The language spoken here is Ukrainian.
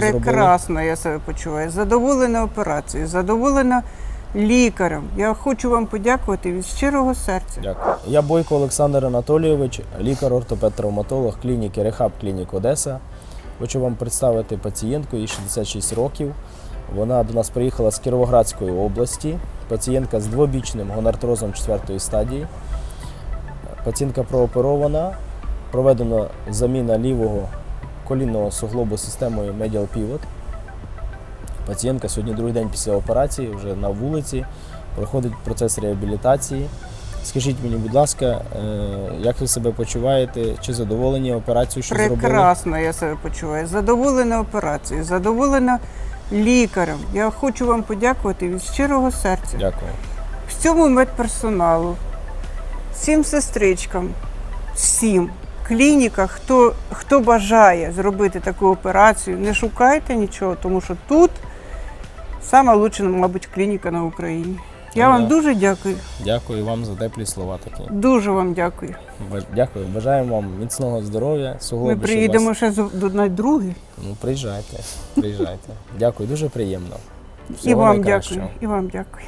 зробили? Прекрасно я себе почуваю. Задоволена операцією, задоволена лікарем. Я хочу вам подякувати від щирого серця. Дякую. Я Бойко Олександр Анатолійович, лікар-ортопед-травматолог клініки Рехаб Клінік Одеса. Хочу вам представити пацієнтку, їй 66 років. Вона до нас приїхала з Кіровоградської області. Пацієнтка з двобічним гонартрозом 4 стадії. Пацієнтка прооперована, проведена заміна лівого колінного суглобу системою Medial Pivot. Пацієнтка сьогодні другий день після операції, вже на вулиці, проходить процес реабілітації. Скажіть мені, будь ласка, е, як ви себе почуваєте? Чи задоволені операцією, що зробили? Прекрасно я себе почуваю. Задоволена операцією, задоволена лікарем. Я хочу вам подякувати від щирого серця. Дякую. всьому медперсоналу, всім сестричкам, всім клініках, хто, хто бажає зробити таку операцію, не шукайте нічого, тому що тут сама лучша, мабуть, клініка на Україні. Я вам Ага. дуже дякую. Дякую вам за теплі слова такі. Дуже вам дякую. Дякую. Бажаємо вам міцного здоров'я, Ми приїдемо вас- ще до на другий. Ну, приїжджайте, приїжджайте. Дякую, дуже приємно. І вам найкращого. дякую. І вам дякую.